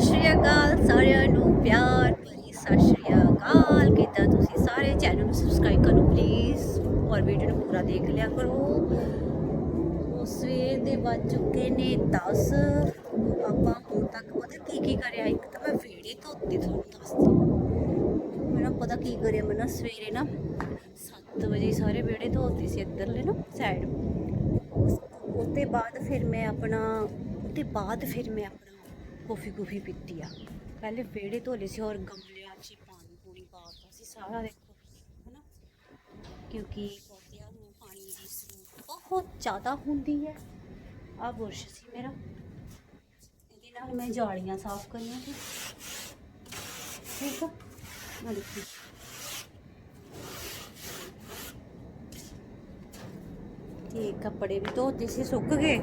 ਸਤਿ ਸ਼੍ਰੀ ਅਕਾਲ ਸਾਰਿਆਂ ਨੂੰ, ਪਿਆਰ ਭਰੀ ਸਤਿ ਸ਼੍ਰੀ ਅਕਾਲ। ਕਿਦਾਂ ਤੁਸੀਂ ਸਾਰੇ? ਚੈਨਲ ਨੂੰ ਸਬਸਕ੍ਰਾਈਬ ਕਰੋ ਪਲੀਜ਼ ਔਰ ਵੀਡੀਓ ਨੂੰ ਪੂਰਾ ਦੇਖ ਲਿਆ ਕਰੋ। ਸਵੇਰ ਦੇ ਵੱਜ ਚੁੱਕੇ ਨੇ 10 ਆਪਾਂ ਹੁਣ ਤੱਕ ਪਤਾ ਕੀ ਕੀ ਕਰਿਆ? ਇੱਕ ਤਾਂ ਮੈਂ ਵੇੜੇ ਧੋਤੇ ਤੁਹਾਨੂੰ ਦੱਸਦੀ ਮੈਂ ਪਤਾ ਕੀ ਕਰਿਆ? ਮੈਂ ਨਾ ਸਵੇਰੇ ਨਾ 7 ਵਜੇ ਸਾਰੇ ਵਿਹੜੇ ਧੋਤੇ ਸੀ ਇੱਧਰਲੇ ਨਾ ਸਾਈਡ ਉਹਦੇ ਬਾਅਦ ਫਿਰ ਮੈਂ ਆਪਣਾ ਉਹਦੇ ਬਾਅਦ ਫਿਰ ਮੈਂ ਆਪਣਾ ਕੌਫੀ ਕੂਫੀ ਪੀਤੀ ਆ। ਪਹਿਲੇ ਵਿਹੜੇ ਧੋਲੇ ਸੀ ਔਰ ਗਮਲਿਆਂ 'ਚ ਪਾਣੀ ਪੂਣੀ ਪਾਤਾ ਸੀ। ਸਾਰਾ ਦੇਖੋ ਹਨਾ? ਕਿਉਂਕਿ ਪੌਦਿਆਂ ਨੂੰ ਪਾਣੀ ਦੀ ਜ਼ਰੂਰਤ ਬਹੁਤ ਜ਼ਿਆਦਾ ਹੁੰਦੀ ਹੈ। ਆ ਬੁਰਸ਼ ਸੀ ਮੇਰਾ। ਇਹਦੇ ਨਾਲ ਮੈਂ ਜਾਲੀਆਂ ਸਾਫ਼ ਕਰਨੀਆਂ ਸੀ। ਠੀਕ ਆ? ਆ ਦੇਖੋ ਤੇ ਕੱਪੜੇ ਵੀ ਧੋਤੇ ਸੀ, ਸੁੱਕ ਗਏ।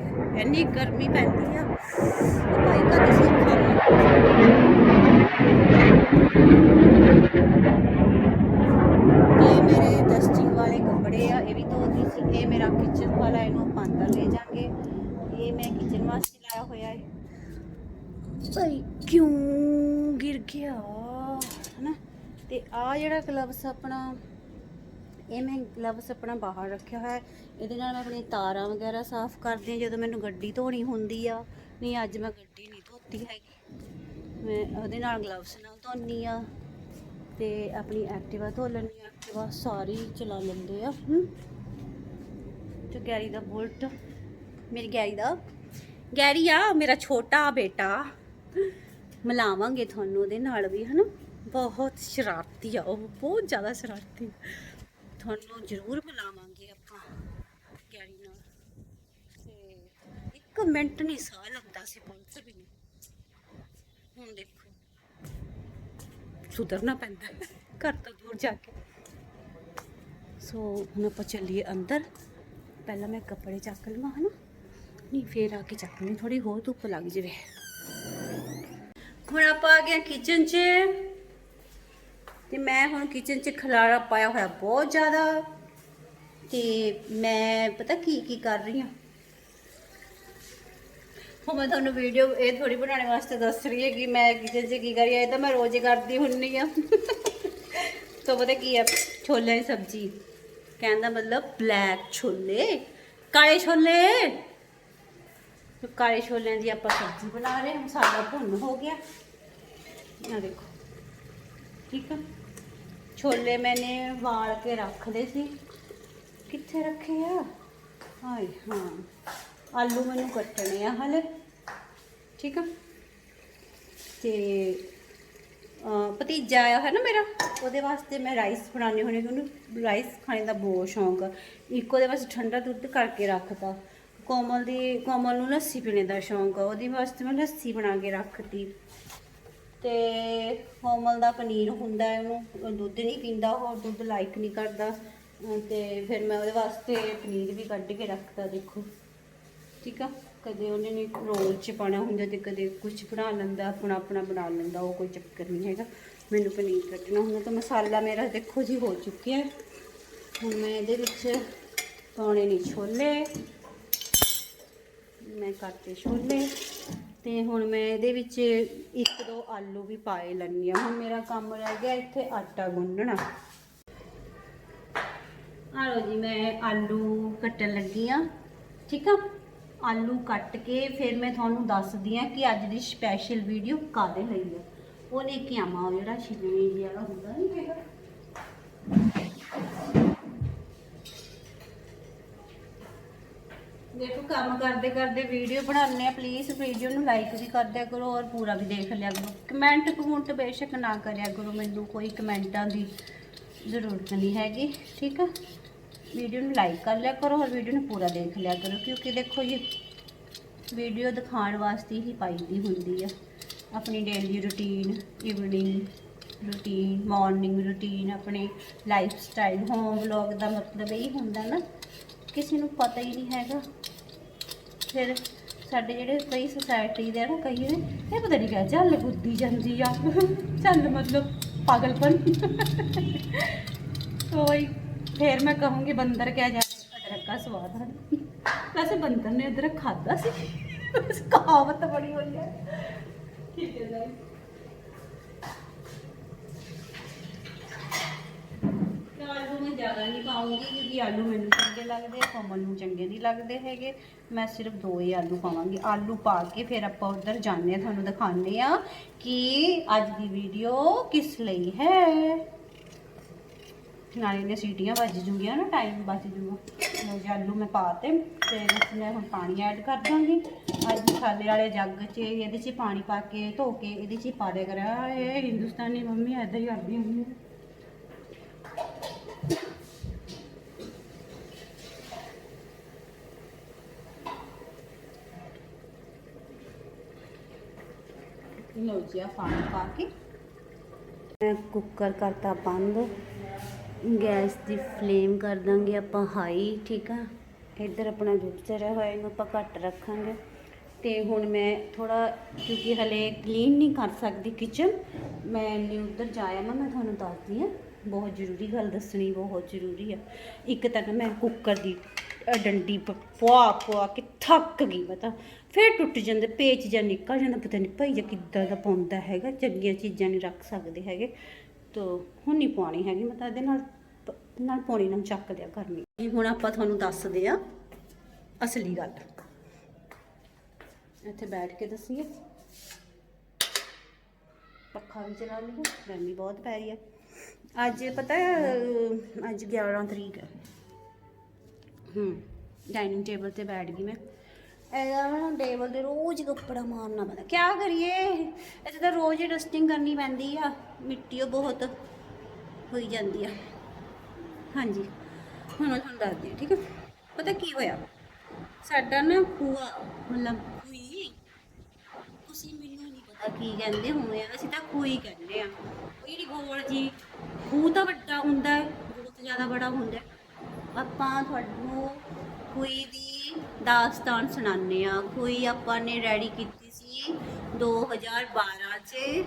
ਇੰਨੀ ਗਰਮੀ ਪੈਂਦੀ ਆ। ਇਹ ਮੇਰੇ ਡਸਟਿੰਗ ਵਾਲੇ ਕੱਪੜੇ ਆ ਇਹ ਵੀ ਧੋਤੇ ਸੀ। ਇਹ ਮੇਰਾ ਕਿਚਨ ਵਾਲਾ ਇਹਨੂੰ ਆਪਾਂ ਅੰਦਰ ਲੈ ਜਾਾਂਗੇ ਇਹ ਮੈਂ ਕਿਚਨ ਵਾਸਤੇ ਲਾਇਆ ਹੋਇਆ ਹੈ। ਭਾਈ ਕਿਉਂ ਗਿਰ ਗਿਆ? ਹਨਾ? ਤੇ ਆ ਜਿਹੜਾ ਗਲਵਸ ਆਪਣਾ ਇਹ ਮੈਂ ਗਲਵਸ ਆਪਣਾ ਬਾਹਰ ਰੱਖਿਆ ਹੋਇਆ ਹੈ। ਇਹਦੇ ਨਾਲ ਮੈਂ ਆਪਣੀ ਤਾਰਾਂ ਵਗੈਰਾ ਸਾਫ਼ ਕਰਦੀ ਹਾਂ ਜਦੋਂ ਮੈਨੂੰ ਗੱਡੀ ਧੋਣੀ ਹੁੰਦੀ ਆ। ਨਹੀਂ, ਅੱਜ ਮੈਂ ਗੱਡੀ ਨਹੀਂ ਧੋਤੀ ਹੈਗੀ। ਮੈਂ ਉਹਦੇ ਨਾਲ ਗਲਵਸ ਨਾਲ ਧੋਨੀ ਆ ਤੇ ਆਪਣੀ ਐਕਟਿਵਾ ਧੋ ਲੈਂਦੀ ਆ ਐਕਟਿਵਾ ਸਾਰੀ ਚਲਾ ਲੈਂਦੇ ਆ। ਹਮ। ਤੇ ਗੈਰੀ ਦਾ ਬੁਲਟ, ਮੇਰੀ ਗੈਰੀ ਦਾ। ਗੈਰੀ ਆ, ਮੇਰਾ ਛੋਟਾ ਬੇਟਾ। ਮਿਲਾਵਾਂਗੇ ਤੁਹਾਨੂੰ ਉਹਦੇ ਨਾਲ ਵੀ, ਹਨਾ? ਬਹੁਤ ਸ਼ਰਾਰਤੀ ਆ ਉਹ, ਬਹੁਤ ਜ਼ਿਆਦਾ ਸ਼ਰਾਰਤੀ। ਆ। ਤੁਹਾਨੂੰ ਜ਼ਰੂਰ ਮਿਲਾਵਾਂਗੇ ਆਪਾਂ ਗੈਰੀ ਨਾਲ ਤੇ ਇੱਕ ਮਿੰਟ ਨਹੀਂ, ਸਾਹ ਲੈਂਦਾ ਸੀ ਪੁਲਿਸ ਵੀ ਨਹੀਂ। ਹੁਣ ਦੇਖੋ। ਸੁਧਰਨਾ ਪੈਂਦਾ ਘਰ ਤੋਂ ਦੂਰ ਜਾ ਕੇ। ਸੋ ਹੁਣ ਆਪਾਂ ਚੱਲੀਏ ਅੰਦਰ। ਪਹਿਲਾਂ ਮੈਂ ਕੱਪੜੇ ਚੱਕ ਲਵਾਂ, ਹਨਾ? ਨਹੀਂ, ਫੇਰ ਆ ਕੇ ਚੱਕ ਚੱਕਣੀ ਥੋੜੀ ਹੋਰ ਧੁੱਪ ਲੱਗ ਜਾਵੇ। ਹੁਣ ਆਪਾਂ ਆ ਗਏ ਕਿਚਨ 'ਚ। ਤੇ ਮੈਂ ਹੁਣ ਕਿਚਨ 'ਚ ਖਲਾਰਾ ਪਾਇਆ ਹੋਇਆ ਬਹੁਤ ਜ਼ਿਆਦਾ। ਤੇ ਮੈਂ, ਪਤਾ ਕੀ ਕੀ ਕਰ ਰਹੀ ਹਾਂ? ਹੁਣ ਮੈਂ ਤੁਹਾਨੂੰ ਵੀਡੀਓ ਇਹ ਥੋੜੀ ਬਣਾਉਣ ਵਾਸਤੇ ਦੱਸ ਰਹੀ ਹੈ ਕਿ ਮੈਂ ਕਿਚਨ 'ਚ ਕੀ ਕਰੀ ਇਹ ਤਾਂ ਮੈਂ ਰੋਜ਼ ਹੀ ਕਰਦੀ ਹੁੰਨੀ ਆ। ਤਾਂ ਪਤਾ ਕੀ ਆ, ਛੋਲਿਆਂ ਦੀ ਸਬਜ਼ੀ। ਕਹਿੰਦਾ ਮਤਲਬ ਬਲੈਕ ਛੋਲੇ, ਕਾਲੇ ਛੋਲੇ। ਕਾਲੇ ਛੋਲਿਆਂ ਦੀ ਆਪਾਂ ਸਬਜ਼ੀ ਬਣਾ ਰਹੇ ਹਾਂ ਮਸਾਲਾ ਭੁੰਨ ਹੋ ਗਿਆ। ਆ ਦੇਖੋ, ਠੀਕ ਆ? ਛੋਲੇ ਮੈਨੇ ਵਾਲ ਕੇ ਰੱਖ ਲਏ ਸੀ। ਕਿੱਥੇ ਰੱਖੇ ਆ? ਹਾਏ ਹਾਂ, ਆਲੂ ਮੈਨੂੰ ਕੱਟਣੇ ਆ ਹਲੇ। ਠੀਕ ਆ? ਤੇ ਭਤੀਜਾ ਆਇਆ ਹੈ ਨਾ ਮੇਰਾ, ਉਹਦੇ ਵਾਸਤੇ ਮੈਂ ਰਾਈਸ ਬਣਾਉਣੀ ਹੋਣੀ ਕਿ ਉਹਨੂੰ ਰਾਈਸ ਖਾਣੇ ਦਾ ਬਹੁਤ ਸ਼ੌਂਕ ਆ। ਇੱਕ ਉਹਦੇ ਵਾਸਤੇ ਠੰਡਾ ਦੁੱਧ ਕਰਕੇ ਰੱਖਤਾ। ਕੋਮਲ ਦੀ, ਕੋਮਲ ਨੂੰ ਲੱਸੀ ਪੀਣੇ ਦਾ ਸ਼ੌਂਕ ਆ, ਉਹਦੇ ਵਾਸਤੇ ਮੈਂ ਲੱਸੀ ਬਣਾ ਕੇ ਰੱਖਤੀ। ਤੇ ਕੋਮਲ ਦਾ ਪਨੀਰ ਹੁੰਦਾ ਹੈ ਉਹਨੂੰ ਦੁੱਧ ਨਹੀਂ ਪੀਂਦਾ, ਉਹ ਦੁੱਧ ਲਾਈਕ ਨਹੀਂ ਕਰਦਾ। ਅਹ, ਤੇ ਫਿਰ ਮੈਂ ਉਹਦੇ ਵਾਸਤੇ ਪਨੀਰ ਵੀ ਕੱਢ ਕੇ ਰੱਖਤਾ, ਦੇਖੋ। ਠੀਕ ਆ? ਕਦੇ ਉਹਨੇ ਨੇ ਰੋਲ ਚ ਪਾਣਾ ਹੁੰਦਾ ਤੇ ਕਦੇ ਕੁਝ ਬਣਾ ਲੈਂਦਾ ਆਪਣਾ ਆਪਣਾ ਬਣਾ ਲੈਂਦਾ, ਉਹ ਕੋਈ ਚੱਕਰ ਨਹੀਂ ਹੈਗਾ। ਮੈਨੂੰ ਪਨੀਰ ਕੱਟਣਾ ਹੁੰਦਾ ਤਾਂ ਮਸਾਲਾ ਮੇਰਾ ਦੇਖੋ ਜੀ ਹੋ ਚੁੱਕਿਆ। ਹੁਣ ਮੈਂ ਇਹਦੇ ਵਿੱਚ ਪਾਉਣੇ ਨੇ ਛੋਲੇ। ਮੈਂ ਕੱਟੇ ਛੋਲੇ ਤੇ ਹੁਣ ਮੈਂ ਇਹਦੇ ਵਿੱਚ ਇੱਕ ਦੋ ਆਲੂ ਵੀ ਪਾਏ ਲੈਣੀ ਆ ਹੁਣ ਮੇਰਾ ਕੰਮ ਰਹਿ ਗਿਆ ਇੱਥੇ ਆਟਾ ਗੁੰਨਣਾ। ਆ ਲਓ ਜੀ, ਮੈਂ ਆਲੂ ਕੱਟਣ ਲੱਗੀ ਆ ਠੀਕ ਆ? ਆਲੂ ਕੱਟ ਕੇ ਫਿਰ ਮੈਂ ਤੁਹਾਨੂੰ ਦੱਸਦੀ ਆ ਕਿ ਅੱਜ ਦੀ ਸਪੈਸ਼ਲ ਵੀਡੀਓ ਕਾਦੇ ਲਈ ਹੈ ਉਹ ਲੈ ਕੇ ਆਵਾਂ, ਉਹ ਜਿਹੜਾ ਛਿਲਣੀ ਜੀ ਵਾਲਾ ਹੁੰਦਾ ਨਹੀਂ ਹੈਗਾ। ਦੇਖੋ, ਕੰਮ ਕਰਦੇ ਕਰਦੇ ਵੀਡੀਓ ਬਣਾਉਂਦੇ ਆ ਪਲੀਜ਼ ਵੀਡੀਓ ਨੂੰ ਲਾਈਕ ਵੀ ਕਰ ਦਿਆ ਕਰੋ ਔਰ ਪੂਰਾ ਵੀ ਦੇਖ ਲਿਆ ਕਰੋ। ਕਮੈਂਟ ਕਮੈਂਟ ਬੇਸ਼ੱਕ ਨਾ ਕਰਿਆ ਕਰੋ, ਮੈਨੂੰ ਕੋਈ ਕਮੈਂਟਾਂ ਦੀ ਜ਼ਰੂਰਤ ਨਹੀਂ ਹੈਗੀ, ਠੀਕ ਆ? ਵੀਡੀਓ ਨੂੰ ਲਾਈਕ ਕਰ ਲਿਆ ਕਰੋ ਔਰ ਵੀਡੀਓ ਨੂੰ ਪੂਰਾ ਦੇਖ ਲਿਆ ਕਰੋ, ਕਿਉਂਕਿ ਦੇਖੋ ਜੀ, ਵੀਡੀਓ ਦਿਖਾਉਣ ਵਾਸਤੇ ਹੀ ਪਾਈ ਪਾਈਦੀ ਹੁੰਦੀ ਆ। ਆਪਣੀ daily routine evening routine morning routine ਆਪਣੇ ਲਾਈਫ ਸਟਾਈਲ ਹੋਮ ਵਲੌਗ ਦਾ ਮਤਲਬ ਇਹ ਹੁੰਦਾ ਨਾ, ਕਿਸੇ ਨੂੰ ਪਤਾ ਹੀ ਨਹੀਂ ਹੈਗਾ। ਫਿਰ ਸਾਡੇ ਜਿਹੜੇ ਕਈ ਸੋਸਾਇਟੀ ਦੇ ਨਾ, ਕਈ ਇਹ ਪਤਾ ਨਹੀਂ ਕਿਆ, ਚੱਲ ਬੁੱਧੀ ਜਾਂਦੀ ਆ, ਚੱਲ ਮਤਲਬ ਪਾਗਲਪਨ। ਕੋਈ ਫਿਰ ਮੈਂ ਕਹੂੰਗੀ, ਬੰਦਰ ਕਿਆ ਜਾ, ਅਦਰਕ ਦਾ ਸਵਾਦ ਹੈ ਵੈਸੇ ਬੰਦਰ ਨੇ ਅਦਰਕ ਖਾਦਾ ਸੀ। ਕਹਾਵਤ ਬੜੀ ਹੋਈ ਹੈ। ਆਲੂ ਮੈਂ ਜ਼ਿਆਦਾ ਨਹੀਂ ਪਾਉਂਗੀ, ਕਿਉਂਕਿ ਆਲੂ ਮੈਨੂੰ ਚੰਗੇ ਲੱਗਦੇ ਆ ਕੋਮਲ ਨੂੰ ਚੰਗੇ ਨਹੀਂ ਲੱਗਦੇ ਹੈਗੇ। ਮੈਂ ਸਿਰਫ ਦੋ ਹੀ ਆਲੂ ਪਾਵਾਂਗੀ। ਆਲੂ ਪਾ ਕੇ ਫਿਰ ਆਪਾਂ ਉਧਰ ਜਾਂਦੇ ਆ ਤੁਹਾਨੂੰ ਦਿਖਾਉਂਦੇ ਆ ਕਿ ਅੱਜ ਦੀ ਵੀਡੀਓ ਕਿਸ ਲਈ ਹੈ। ਨਾਲੇ ਨੇ ਸੀਟੀਆਂ ਵੱਜ ਜੂਗੀਆਂ ਨਾ ਟਾਈਮ ਬਚ ਜੂਗਾ। ਲਓ ਜੀ ਆਲੂ ਮੈਂ ਪਾਤੇ ਤੇ ਵਿੱਚ ਮੈਂ ਹੁਣ ਪਾਣੀ ਐਡ ਕਰ ਦਾਂਗੀ। ਅੱਜ ਮਸਾਲੇ ਵਾਲੇ ਜੱਗ 'ਚ ਇਹਦੇ 'ਚ ਪਾਣੀ ਪਾ ਕੇ ਧੋ ਕੇ ਇਹਦੇ 'ਚ ਪਾ ਦਿਆ ਕਰਾਂ। ਇਹ ਹਿੰਦੁਸਤਾਨੀ ਮੰਮੀ ਐਦਾਂ ਹੀ ਕਰਦੀ ਹੁੰਦੀ ਹੈ ਜੀ ਆ ਪਾਣੀ ਪਾ ਕੇ। ਮੈਂ ਕੁੱਕਰ ਕਰਤਾ ਬੰਦ। ਗੈਸ ਦੀ ਫਲੇਮ ਕਰ ਦਾਂਗੇ ਆਪਾਂ ਹਾਈ, ਠੀਕ ਆ? ਇੱਧਰ ਆਪਣਾ ਦੁੱਧ ਚਰਿਆ ਹੋਇਆ, ਇਹਨੂੰ ਆਪਾਂ ਘੱਟ ਰੱਖਾਂਗੇ। ਤੇ ਹੁਣ ਮੈਂ ਥੋੜਾ ਕਿਉਂਕਿ ਹਲੇ ਕਲੀਨ ਨਹੀਂ ਕਰ ਸਕਦੀ ਕਿਚਨ, ਮੈਂ ਨਹੀਂ ਉੱਧਰ ਜਾਇਆ ਮੈਂ ਮੈਂ ਤੁਹਾਨੂੰ ਦੱਸਦੀ ਆ ਬਹੁਤ ਜ਼ਰੂਰੀ ਗੱਲ ਦੱਸਣੀ, ਬਹੁਤ ਜ਼ਰੂਰੀ ਆ। ਇੱਕ ਤਾਂ ਨਾ ਮੈਂ ਕੁੱਕਰ ਦੀ ਡੰਡੀ ਪਵਾ ਪੁਆ ਕੇ ਥੱਕ ਗਈ ਮੈਂ ਤਾਂ ਫਿਰ ਟੁੱਟ ਜਾਂਦੇ, ਪੇਚ ਜਾਂ ਨਿਕਲ ਜਾਂਦਾ, ਪਤਾ ਨਹੀਂ ਭਾਈ ਜਾਂ ਕਿੱਦਾਂ ਦਾ ਪਾਉਂਦਾ ਹੈਗਾ, ਚੰਗੀਆਂ ਚੀਜ਼ਾਂ ਨਹੀਂ ਰੱਖ ਸਕਦੇ ਹੈਗੇ। ਤੋ ਹੁਣ ਨਹੀਂ ਪਾਉਣੀ ਹੈਗੀ ਮੈਂ ਤਾਂ ਇਹਦੇ ਨਾਲ ਪ- ਨਾਲ ਪਾਉਣੀ ਨਾਲ ਚੱਕ ਦਿਆ ਕਰਨੀ। ਇਹ ਹੁਣ ਆਪਾਂ ਤੁਹਾਨੂੰ ਦੱਸਦੇ ਆ ਅਸਲੀ ਗੱਲ। ਇੱਥੇ ਬੈਠ ਕੇ ਦੱਸੀਏ। ਪੱਖਾ ਵੀ ਚਲਾ ਲਈਏ ਗਰਮੀ ਬਹੁਤ ਪੈ ਰਹੀ ਹੈ। ਅੱਜ ਪਤਾ ਹੈ ਅਹ, ਅੱਜ 11 ਤਰੀਕ ਹੈ। ਹੂੰ ਡਾਈਨਿੰਗ ਟੇਬਲ ਤੇ ਬੈਠ ਗਈ ਮੈਂ। ਇਹਦਾ ਨਾ ਟੇਬਲ ਤੇ ਰੋਜ਼ ਕੱਪੜਾ ਮਾਰਨਾ ਪੈਂਦਾ। ਕਿਆ ਕਰੀਏ? ਇੱਥੇ ਤਾਂ ਰੋਜ਼ ਹੀ ਡਸਟਿੰਗ ਕਰਨੀ ਪੈਂਦੀ ਆ। ਮਿੱਟੀ ਉਹ ਬਹੁਤ ਹੋਈ ਜਾਂਦੀ ਆ। ਹਾਂਜੀ, ਹੁਣ ਮੈਂ ਤੁਹਾਨੂੰ ਦੱਸਦੀ ਹਾਂ, ਠੀਕ ਹੈ ਪਤਾ ਕੀ ਹੋਇਆ? ਸਾਡਾ ਨਾ ਖੂਆ, ਮਤਲਬ ਖੂਈ, ਤੁਸੀਂ ਮੈਨੂੰ ਨਹੀਂ ਪਤਾ ਕੀ ਕਹਿੰਦੇ ਹੋਏ ਆ, ਅਸੀਂ ਤਾਂ ਖੂਈ ਕਹਿੰਦੇ ਆ। ਉਹ ਜਿਹੜੀ ਗੋਲ ਜੀ, ਖੂਹ ਤਾਂ ਵੱਡਾ ਹੁੰਦਾ ਹੈ, ਬਹੁਤ ਜ਼ਿਆਦਾ ਬੜਾ ਹੁੰਦਾ ਆਪਾਂ ਤੁਹਾਨੂੰ ਖੂਈ ਦੀ ਦਾਸਤਾਨ ਸੁਣਾਉਂਦੇ ਆ ਖੂਈ ਆਪਾਂ ਨੇ ਰੈਡੀ ਕੀਤੀ ਸੀ 2012 ਚ।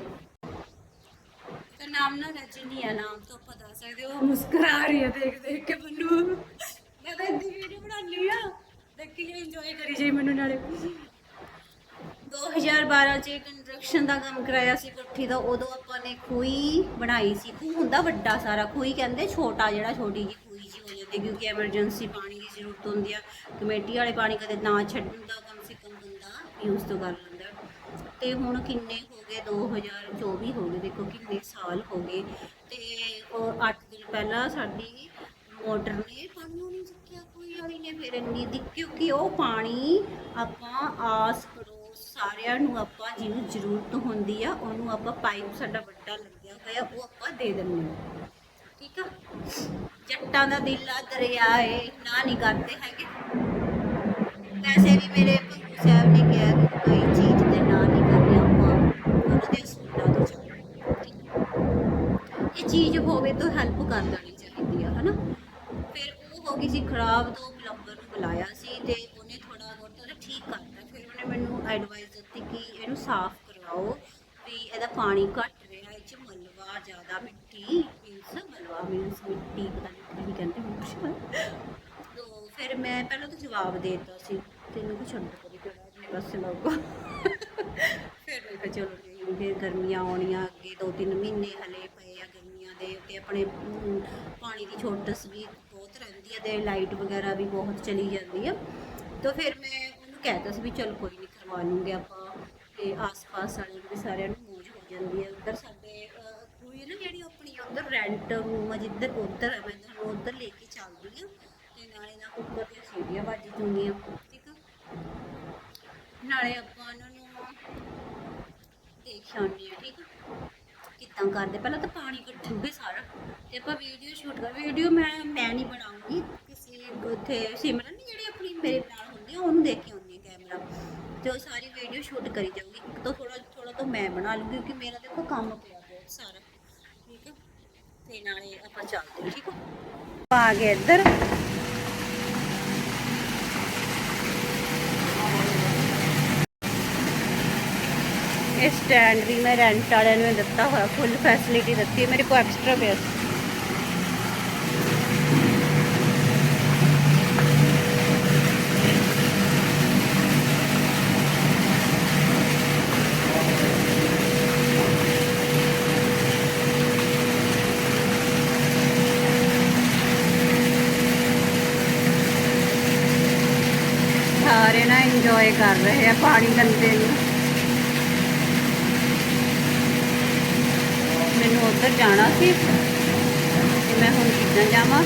ਤਾਂ ਨਾਮ ਨਾ ਰਜਨੀ ਆ, ਨਾਮ ਤੋਂ ਆਪਾਂ ਦੱਸ ਸਕਦੇ ਹੋ। ਮੁਸਕਰਾ ਰਹੀ ਹੈ ਦੇਖ ਦੇਖ ਕੇ ਮੈਨੂੰ। ਮੈਂ ਤਾਂ ਇੰਨੀ ਵੀਡੀਓ ਬਣਾਉਣੀ ਆ। ਦੇਖੀ ਜਾਈ ਇੰਜੋਏ ਕਰੀ ਜਾਈ ਮੈਨੂੰ ਨਾਲੇ। 2012 ਚ ਕੰਸਟਰਕਸ਼ਨ ਦਾ ਕੰਮ ਕਰਾਇਆ ਸੀ ਕੋਠੀ ਦਾ, ਉਦੋਂ ਆਪਾਂ ਨੇ ਖੂਹੀ ਬਣਾਈ ਸੀ। ਖੂਹ ਹੁੰਦਾ ਵੱਡਾ ਸਾਰਾ, ਖੂਹੀ ਕਹਿੰਦੇ ਛੋਟਾ ਜਿਹੜਾ, ਛੋਟੀ ਜੀ ਖੂਹੀ ਜੀ ਹੋ ਜਾਂਦੀ ਕਿਉਂਕਿ ਐਮਰਜੈਂਸੀ ਪਾਣੀ ਦੀ ਜ਼ਰੂਰਤ ਹੁੰਦੀ ਆ। ਕਮੇਟੀ ਵਾਲੇ ਪਾਣੀ ਕਦੇ ਨਾ ਛੱਡਣ ਦਾ ਕਮ ਸੇ, ਕਮ ਬੰਦਾ ਯੂਜ਼ ਤੋਂ ਕਰ ਲੈਂਦਾ। ਤੇ ਹੁਣ ਕਿੰਨੇ ਹੋ ਗਏ? 2024 ਹੋ ਗਏ। ਦੇਖੋ ਕਿੰਨੇ ਸਾਲ ਹੋ ਗਏ। ਤੇ ਉਹ 8 ਦਿਨ ਪਹਿਲਾਂ ਸਾਡੀ ਮੋਟਰ ਨੇ ਪਾਣੀ ਨਹੀਂ ਚੱਕਿਆ ਕੋਈ। ਵਾਲੀ ਨੇ ਫਿਰ ਇੰਨੀ ਦਿੱਕ ਕਿਉਂਕਿ ਉਹ ਪਾਣੀ ਆਪਾਂ ਆਸ ਪੜੋਸ ਸਾਰਿਆਂ ਨੂੰ ਆਪਾਂ ਜਿਹਨੂੰ ਜ਼ਰੂਰਤ ਹੁੰਦੀ ਆ, ਉਹਨੂੰ ਆਪਾਂ ਪਾਈਪ ਸਾਡਾ ਵੱਡਾ ਲੱਗਿਆ ਹੋਇਆ, ਉਹ ਆਪਾਂ ਦੇ ਦਿੰਦੇ ਹਾਂ। ਠੀਕ ਆ? ਜੱਟਾਂ ਦਾ ਦਿਲ ਆ ਦਰਿਆ ਏ, ਨਾ ਨਹੀਂ ਕਰਦੇ ਹੈਗੇ। ਪੈਸੇ ਵੀ ਮੇਰੇ ਸਾਹਿਬ ਨੇ ਕਿਹਾ ਕਿ ਕੋਈ ਚੀਜ਼ ਤੇ ਨਾ ਨਹੀਂ ਕਰਨੀ ਆਪਾਂ। ਉਹਨਾਂ ਦੇ ਅਸੂਲਾਂ ਤੋਂ ਚੱਲਣਾ ਇਹ ਚੀਜ਼ ਹੋਵੇ ਤਾਂ ਹੈਲਪ ਕਰ ਦੇਣੀ ਚਾਹੀਦੀ ਆ, ਹਨਾ? ਫਿਰ ਉਹ ਹੋ ਗਈ ਸੀ ਖਰਾਬ ਤੋਂ ਪਲੰਬਰ ਨੂੰ ਬੁਲਾਇਆ ਸੀ ਤੇ ਉਹਨੇ ਥੋੜਾ ਬਹੁਤ ਉਹਨੇ ਠੀਕ ਕਰਤਾ ਫਿਰ ਉਹਨੇ ਮੈਨੂੰ ਐਡਵਾਈਸ ਦਿੱਤੀ ਕਿ ਇਹਨੂੰ ਸਾਫ਼ ਕਰਵਾਓ ਵੀ ਇਹਦਾ ਪਾਣੀ ਘੱਟ ਰਿਹਾ, ਇਹ ਚ ਮਲਵਾ ਜ਼ਿਆਦਾ ਮਿੱਟੀ ਮੀਨਸ ਮਲਵਾ ਮੀਨਸ ਮਿੱਟੀ, ਪਤਾ ਨਹੀਂ ਕੀ ਕਹਿੰਦੇ ਹੁਣ ਕੁਛ ਫਿਰ ਮੈਂ ਪਹਿਲਾਂ ਤਾਂ ਜਵਾਬ ਦੇ ਦਿੱਤਾ ਸੀ, ਤੈਨੂੰ ਕੁਛ ਛੱਡ ਬਸ ਕਿਹੜਾ ਫਿਰ ਮੈਂ ਕਿਹਾ ਚਲੋ ਜੀ ਫਿਰ ਗਰਮੀਆਂ ਆਉਣੀਆਂ ਅੱਗੇ ਦੋ ਤਿੰਨ ਮਹੀਨੇ ਹਲੇ ਪਏ ਆ ਗਰਮੀਆਂ ਦੇ ਤੇ ਆਪਣੇ ਪਾਣੀ ਦੀ ਛੋਟਸ ਵੀ ਬਹੁਤ ਰਹਿੰਦੀ ਆ ਤੇ ਲਾਈਟ ਵਗੈਰਾ ਵੀ ਬਹੁਤ ਚਲੀ ਜਾਂਦੀ ਆ। ਤਾਂ ਫਿਰ ਮੈਂ ਉਹਨੂੰ ਕਹਿਤਾ ਸੀ ਵੀ ਚਲ ਕੋਈ ਨਹੀਂ ਕਰਵਾ ਲੂੰਗੇ ਆਪਾਂ ਤੇ ਆਸ-ਪਾਸ ਵਾਲੇ ਵੀ ਸਾਰਿਆਂ ਨੂੰ ਮੌਜ ਹੋ ਜਾਂਦੀ ਹੈ ਉੱਧਰ ਸਾਡੇ ਅਹ, ਕੋਈ ਨਾ ਜਿਹੜੀ ਆਪਣੀ ਉੱਧਰ ਰੈਂਟ ਰੂਮ ਆ ਜਿੱਧਰ ਉੱਧਰ ਆ ਮੈਂ ਤੁਹਾਨੂੰ ਉੱਧਰ ਲੈ ਕੇ ਚੱਲਦੀ ਆ ਤੇ ਨਾਲੇ ਨਾ ਉੱਪਰ ਦੀਆਂ ਸੀੜੀਆਂ ਵੱਜ ਜੂਗੀਆਂ ਨਾਲੇ ਆਪਾਂ ਉਹਨਾਂ ਨੂੰ ਦੇਖ ਆਉਂਦੇ ਆ ਠੀਕ ਕਿੱਦਾਂ ਕਰਦੇ? ਪਹਿਲਾਂ ਤਾਂ ਪਾਣੀ ਕੱਢੂਗੇ ਸਾਰਾ। ਤੇ ਆਪਾਂ ਵੀਡੀਓ ਸ਼ੂਟ ਕਰ ਵੀਡੀਓ ਮੈਂ ਮੈਂ ਨਹੀਂ ਬਣਾਉਂਗੀ ਕਿਸੇ ਉੱਥੇ ਸਿਮਰਨ ਨੀ ਜਿਹੜੀ ਆਪਣੀ ਮੇਰੇ ਨਾਲ ਹੁੰਦੀ ਆ ਉਹਨੂੰ ਦੇਖ ਕੇ ਆਉਂਦੀ ਆ ਕੈਮਰਾ ਤੇ ਉਹ ਸਾਰੀ ਵੀਡੀਓ ਸ਼ੂਟ ਕਰੀ ਜਾਊਗੀ। ਇੱਕ ਤੋਂ ਥੋੜਾ ਥੋੜਾ ਤਾਂ ਮੈਂ ਬਣਾ ਲੂੰਗੀ ਕਿਉਂਕਿ ਮੇਰਾ ਦੇਖੋ ਕੰਮ ਪਿਆ ਬਹੁਤ ਸਾਰਾ। ਠੀਕ ਆ? ਤੇ ਨਾਲੇ ਆਪਾਂ ਚੱਲਦੇ ਹਾਂ, ਠੀਕ ਆ? ਆ ਗਏ ਇੱਧਰ। ਇਹ ਸਟੈਂਡ ਵੀ ਮੈਂ ਰੈਂਟ ਵਾਲਿਆਂ ਨੂੰ ਦਿੱਤਾ ਹੋਇਆ ਫੁੱਲ ਫੈਸਿਲਿਟੀ ਦਿੱਤੀ, ਮੇਰੇ ਕੋਲ ਐਕਸਟਰਾ ਪਿਆ ਸਾਰੇ ਨਾ ਇੰਜੋਏ ਕਰ ਰਹੇ ਆ ਪਾਣੀ ਗੰਦੇ ਨੂੰ। ਉੱਧਰ ਜਾਣਾ ਸੀ ਤੇ ਮੈਂ ਹੁਣ ਕਿੱਦਾਂ ਜਾਵਾਂ?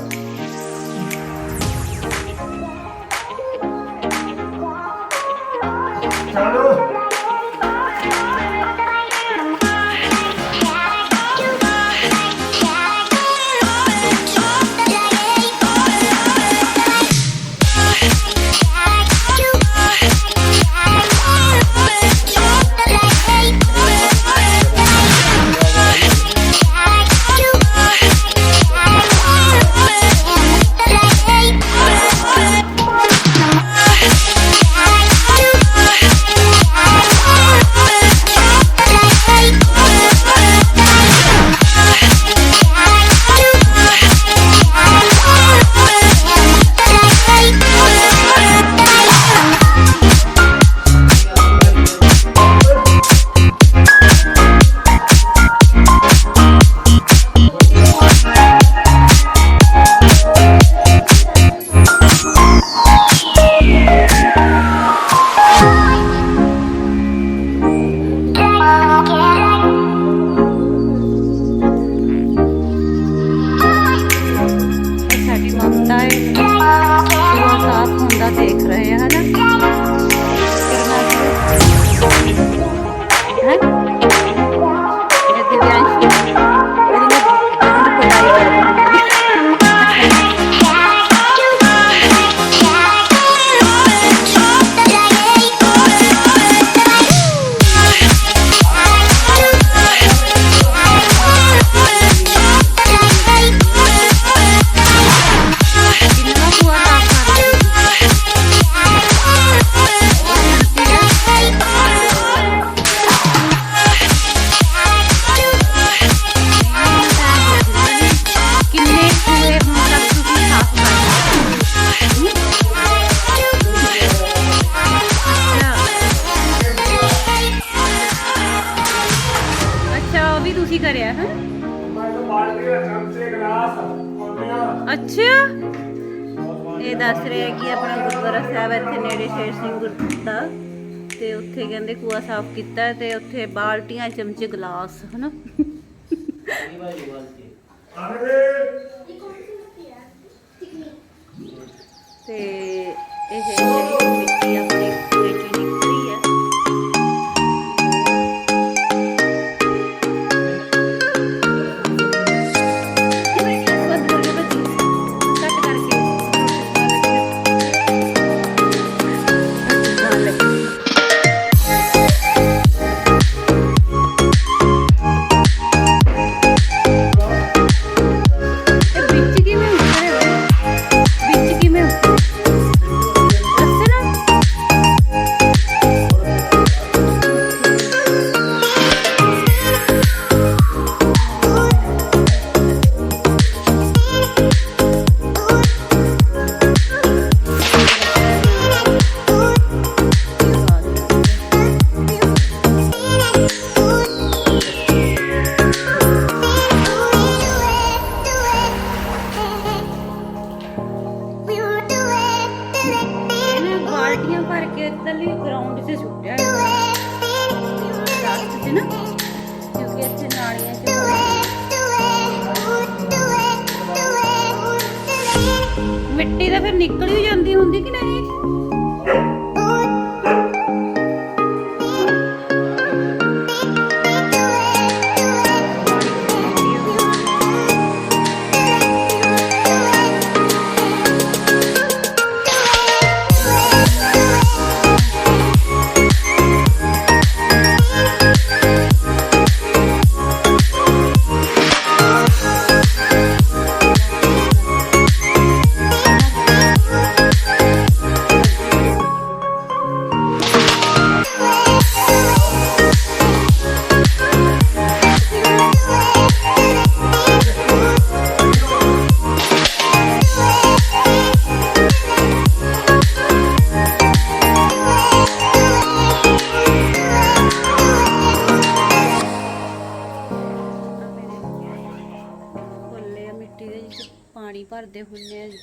ਹੁੰਦਾ ਸਾਫ਼ ਕੀਤਾ ਤੇ ਉੱਥੇ ਬਾਲਟੀਆਂ ਚਮਚੇ ਗਲਾਸ ਹਨਾ?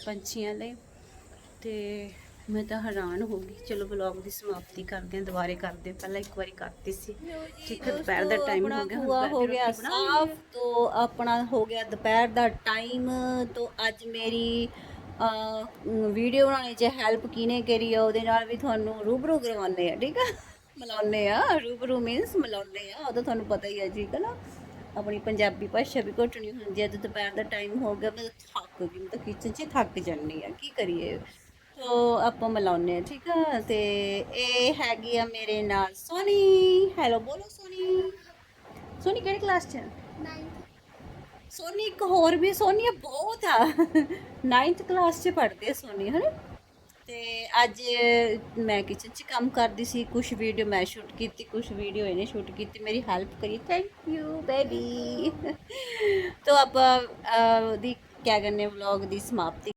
ਪੰਛੀਆਂ ਲਈ। ਤੇ ਮੈਂ ਤਾਂ ਹੈਰਾਨ ਹੋ ਗਈ। ਚਲੋ ਵਲੌਗ ਦੀ ਸਮਾਪਤੀ ਕਰਦੇ ਹਾਂ ਦੁਬਾਰੇ ਕਰਦੇ ਹਾਂ। ਪਹਿਲਾਂ ਇੱਕ ਵਾਰੀ ਕਰਤੀ ਸੀ। ਠੀਕ ਹੈ ਦੁਪਹਿਰ ਦਾ ਟਾਈਮ ਆਪਣਾ ਹੋ ਗਿਆ। ਹੁਣ ਹੋ ਗਿਆ ਸਾਫ਼ ਤੋਂ ਆਪਣਾ ਹੋ ਗਿਆ ਦੁਪਹਿਰ ਦਾ ਟਾਈਮ ਤੋਂ ਅੱਜ ਮੇਰੀ ਵੀਡੀਓ ਬਣਾਉਣੇ ਚ ਹੈਲਪ ਕਿਨੇ ਕਰੀ ਆ ਉਹਦੇ ਨਾਲ ਵੀ ਤੁਹਾਨੂੰ ਰੂਬਰੂ ਕਰਵਾਉਂਦੇ ਆ ਠੀਕ ਆ? ਮਿਲਾਉਂਦੇ ਆ ਰੂਬਰੂ ਮੀਨਸ ਮਿਲਾਉਂਦੇ ਆ ਉਹ ਤਾਂ ਤੁਹਾਨੂੰ ਪਤਾ ਹੀ ਹੈ ਜੀ ਹੈ ਨਾ? ਆਪਣੀ ਪੰਜਾਬੀ ਭਾਸ਼ਾ ਵੀ ਘਟਣੀ ਹੁੰਦੀ ਹੈ ਤੇ ਦੁਪਹਿਰ ਦਾ ਟਾਈਮ ਹੋ ਗਿਆ ਮੈਂ ਥੱਕ ਗਈ ਮੈਂ ਤਾਂ ਕਿਚਨ 'ਚ ਥੱਕ ਜਾਂਦੀ ਆ ਕੀ ਕਰੀਏ? ਸੋ ਆਪਾਂ ਮਿਲਾਉਂਦੇ ਆ ਠੀਕ ਆ? ਤੇ ਇਹ ਹੈਗੀ ਆ ਮੇਰੇ ਨਾਲ ਸੋਨੀ ਹੈਲੋ ਬੋਲੋ ਸੋਨੀ। ਸੋਨੀ ਕਿਹੜੀ ਕਲਾਸ 'ਚ ਹੈ ਸੋਨੀ ਇੱਕ ਹੋਰ ਵੀ ਸੋਨੀ ਬਹੁਤ ਆ। 9th ਕਲਾਸ 'ਚ ਪੜ੍ਹਦੇ ਸੋਨੀ ਹਨਾ? ਤੇ ਅੱਜ ਮੈਂ ਕਿਚਨ 'ਚ ਕੰਮ ਕਰਦੀ ਸੀ ਕੁਝ ਵੀਡੀਓ ਮੈਂ ਸ਼ੂਟ ਕੀਤੀ ਕੁਝ ਵੀਡੀਓ ਇਹਨੇ ਸ਼ੂਟ ਕੀਤੀ ਮੇਰੀ ਹੈਲਪ ਕਰੀ ਥੈਂਕ ਯੂ ਬੇਬੀ ਤੋ ਆਪਾਂ ਅਹ, ਦੀ ਕਿਆ ਕਰਨੇ ਵਲੌਗ ਦੀ ਸਮਾਪਤੀ